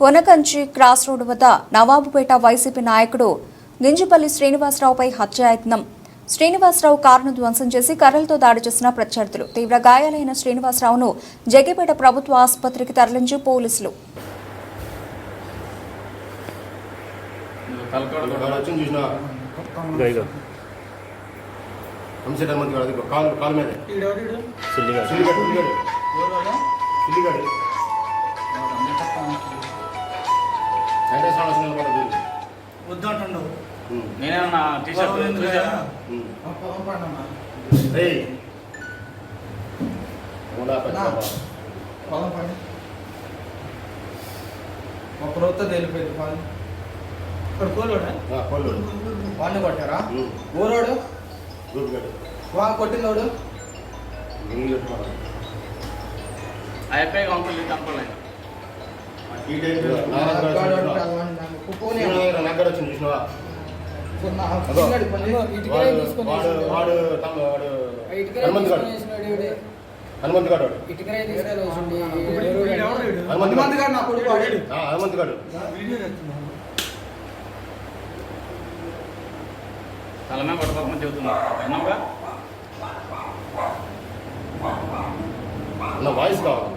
Konakanchi cross road వద్ద Nawabpet YCP నాయకుడు గింజపల్లి శ్రీనివాసరావుపై హత్యాయత్నం శ్రీనివాసరావు కారును ధ్వంసం చేసి కర్రలతో దాడి చేసిన ప్రత్యర్థులు. తీవ్ర గాయాలైన శ్రీనివాసరావును జగిపేట ప్రభుత్వ ఆసుపత్రికి తరలించి పోలీసులు. కాలు కాలు మీద. వద్దంటుండవు. నేనేమన్నా టీ షర్ట్ చూసావా? ఉమ్. పొలం పండి ఒక రోజుతో తెలిపోయింది పాలు. ఇక్కడ పళ్ళు వాడిని కొట్టారా. ఊరోడు? వా కొట్టినోడు ఇంగిలి పెట్టుకోవాలి ఆ చూసినావా. వాడు వాడు వాడు హనుమంత్ గారు హనుమంత్ గారు వాడు. హనుమంత్ గారు గారు నా కొడుకు వాడాడు ఆ, హనుమంత్ గారు తల మీద పట్టుకోకమని చెబుతున్నా. వాయిస్ కావాలి.